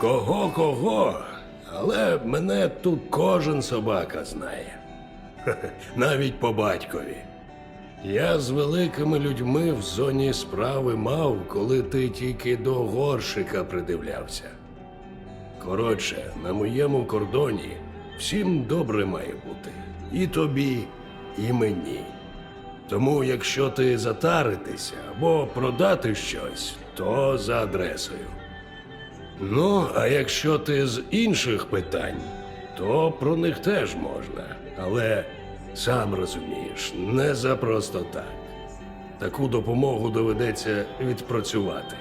Кого кого? Але мене тут кожен собака знає. Навіть по батькові. Я з великими людьми в зоні справи мав, коли ти тільки до горшика придивлявся. Коротше, на моєму кордоні всім добре має бути. І тобі, і мені. Тому, якщо ти затаритися або продати щось, то за адресою. Ну, а якщо ти з інших питань, то про них теж можна. Але сам розумієш, не за просто так. Таку допомогу доведеться відпрацювати.